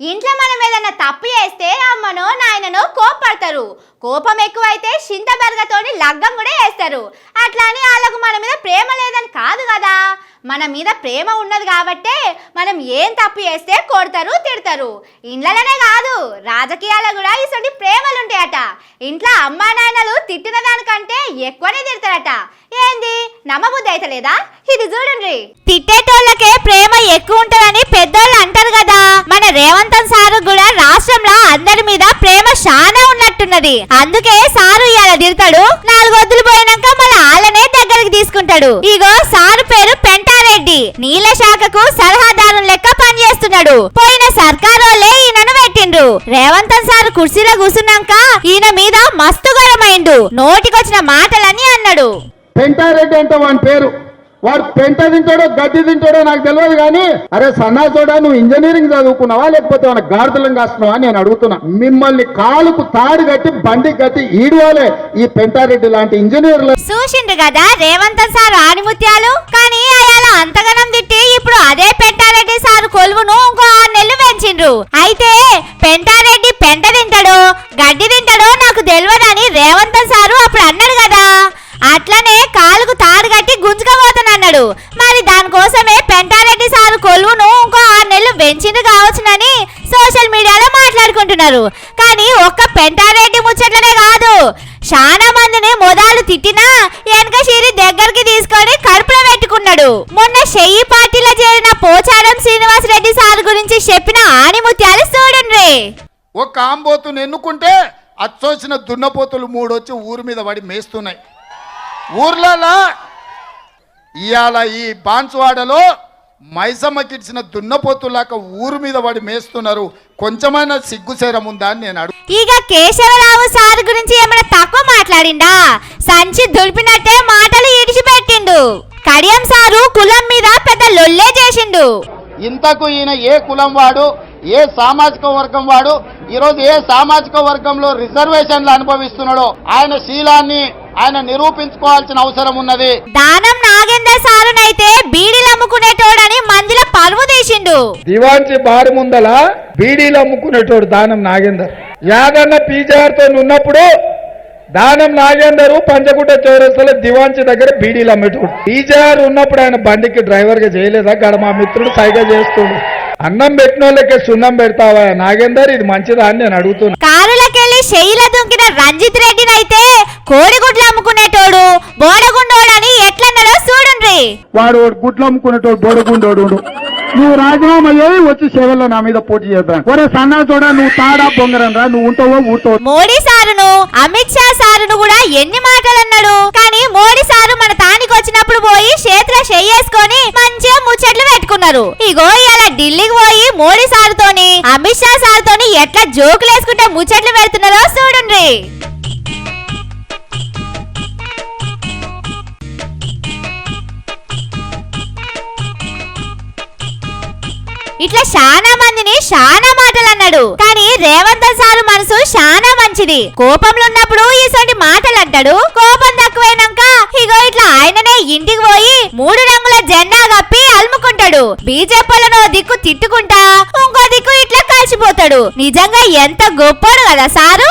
ఇంట్లో మనం ఏదైనా తప్పు చేస్తే అమ్మనో నాయననో కోపడతారు కోపం ఎక్కువైతే చింత బెరగతోని లగ్గం కూడా వేస్తారు. అట్లా అని వాళ్ళకు మన మీద ప్రేమ లేదని కాదు కదా. మన మీద ప్రేమ ఉన్నది కాబట్టే మనం ఏం తప్పు చేస్తే కొడతారు తిడతారు. ఇండ్లలోనే కాదు రాజకీయాల్లో కూడా ఇటువంటి ప్రేమలు ఉంటాయట. ఇంట్లో అమ్మా నాయనలు తిట్టిన దానికంటే ఎక్కువనే తిడతారట. ఏంది? నమ్మబుద్ధి అయితే లేదా? ఇది చూడండి. తిట్టేటోళ్ళకే ప్రేమ ఎక్కువ ఉంటుందని పెద్దోళ్ళు అంటారు కదా. మన రేవంతన్ సారు కూడా రాష్ట్రంలో అందరి మీద ప్రేమ చాలా ఉన్నది అందుకే సారు ఇవాళ తిడతాడు. నాలుగు వద్దులు పోయినాక మళ్ళీ ఆళ్ళనే దగ్గరికి తీసుకుంటాడు. ఇగో సారు పేరు పెంటారెడ్డి. నీళ్ళ శాఖకు సలహాదారు లెక్క పనిచేస్తున్నాడు పోయిన సర్కారోళ్ళే ఈయనను పెట్టిండ్రు. రేవంత్ సారు కుర్చీలో కూర్చున్నాక ఈయన మీద మస్తు గరమైండు నోటికొచ్చిన మాటలన్నీ అన్నాడు. పెంటారెడ్డి అంటే వాని పేరు? వాడు పెంట తింటాడో గడ్డి తింటాడో నాకు తెలియదు కానీ అరే సన్నాసోడా నువ్వు ఇంజనీరింగ్ చదువుకున్నావా లేకపోతే మన గాడిదలం కాస్తున్నావా నేను అడుగుతున్నా. మిమ్మల్ని కాలుకు తాడు కట్టి బండి కట్టి ఈడవాలే ఈ పెంటారెడ్డి లాంటి ఇంజనీర్లు. చూసిండు కదా రేవంత్ సార్ ఆణిముత్యాలు కానీ అలా అంతగనం తిట్టి ఇప్పుడు అదే పెంటారెడ్డి సార్ కొలువును ఇంకో ఆరు నెలలు పెంచిండ్రు. అయితే పెంటారెడ్డి పెంట తింటాడో గడ్డి తింటాడో నాకు తెలియదని రేవంత్ సారు అప్పుడు అన్నాడు కదా. అట్లనే కాలుకు తాడు కట్టి గుంజుకపోతానన్నాడు మరి దానికోసమే పెంటారెడ్డి సారు కొలువును ఇంకో ఆరు నెలలు కావచ్చునని సోషల్ మీడియాలో మాట్లాడుకుంటున్నారు. కానీ ఒక్క పెంటారెడ్డి ముచ్చట్లనే కాదు. చాలా మందిని మొదలు తిట్టినా వెనక షిరి దగ్గరికి తీసుకొని కడుపులో పెట్టుకున్నాడు. మొన్న షెయ్యి పార్టీలో చేరిన పోచారం శ్రీనివాస్ రెడ్డి సార్ గురించి చెప్పిన ఆణిముత్యాలు చూడండి. ఒక ఆంబోతుని ఎన్నుకుంటే అచ్చొచ్చిన దున్నపోతులు మూడు వచ్చి ఊరి మీద పడి మేస్తున్నాయి. ఊర్లలో ఇవాళ ఈ బాన్సువాడలో మైసమ్మకిచ్చిన దున్నపోతులాక ఊరు మీద పడి మేస్తున్నారు. కొంచెమైనా సిగ్గుసేరం ఉందా అని నేను అడుగు ఇక కేశవరావు సార్ గురించి ఏమైనా తక్కువ మాట్లాడిండా? సంచి దులిపినట్టే మాటలు ఇడిచిపెట్టిండు కడియం సారు కులం మీద పెద్ద లొల్లే చేసిండు. ఇంతకు ఈయన ఏ కులం వాడు? ఏ సామాజిక వర్గం వాడు? ఈరోజు ఏ సామాజిక వర్గంలో రిజర్వేషన్లు అనుభవిస్తున్నాడో? ఆయన శీలాన్ని ఆయన నిరూపించుకోవాల్సిన అవసరం ఉన్నది. దానం నాగేందర్ సారునైతే బీడీలు అమ్ముకునేటోడని మందిలో పరువు తీసిండు. దివాంచి బారి ముందల బీడీలు అమ్ముకునేటోడు దానం నాగేందర్. యాదన్న పీజార్తో ఉన్నప్పుడు దానం నాగేందర్ పంచగుట్ట చౌరస్తలో దివాంచి దగ్గర బీడీలు అమ్మేటోడు. పీజార్ ఉన్నప్పుడు ఆయన బండికి డ్రైవర్గా చేయలేదా? గడ మా మిత్రుడు సైగా చేస్తుండు. అన్నం పెట్టిన వాళ్ళకే సున్నం పెడతావా? నాగేందర్ ఇది మంచిదా అని నేను అడుగుతున్నా. కారులకెళ్ళి శైల దుంకిన రంజిత్ రెడ్డినైతే కోడిగుడ్లు అమ్ముకునేటోడు బోడగుండోడని ఎట్లన్నాడో చూడండి. వాడు గుడ్లు అమ్ముకునేటోడు బోడగుండోడు నువ్వు రాజీనామా చేయి వచ్చి సేవల్లో నా మీద పోటీ చేద్దాం. ఒరే సన్నా చూడ నువ్వు తాడా బొంగరం రా నువ్వు ఉంటావో మోడీ సారును అమిత్ షా సారును కూడా ఎన్ని మాటలు అన్నాడు కానీ మోడీ సారు మన తానికి వచ్చినప్పుడు పోయి చేతిలో చెయ్యేసుకొని మంచిగా ముచ్చట్లు పెట్టుకున్నారు ఇగో ఇలా ఢిల్లీకి పోయి మోడీ సారుతోని అమిత్ షా సార్ తోని ఎట్లా జోకులు వేసుకుంటే ముచ్చట్లు పెడుతున్నారో చూడండి. ఇట్లా చానా మందిని శానా మాటలు అన్నాడు. కానీ రేవంత్ సారు మనసు చానా మంచిది. కోపంలో ఉన్నప్పుడు ఇటువంటి మాటలు అంటాడు. కోపం తక్కువైనాక ఇగో ఇట్లా ఆయననే ఇంటికి పోయి మూడు రంగుల జెండా కప్పి అల్ముకుంటాడు బీజేపీలను దిక్కు తిట్టుకుంటా ఇంకో దిక్కు ఇట్లా కలిసిపోతాడు నిజంగా ఎంత గొప్పడు కదా సారు?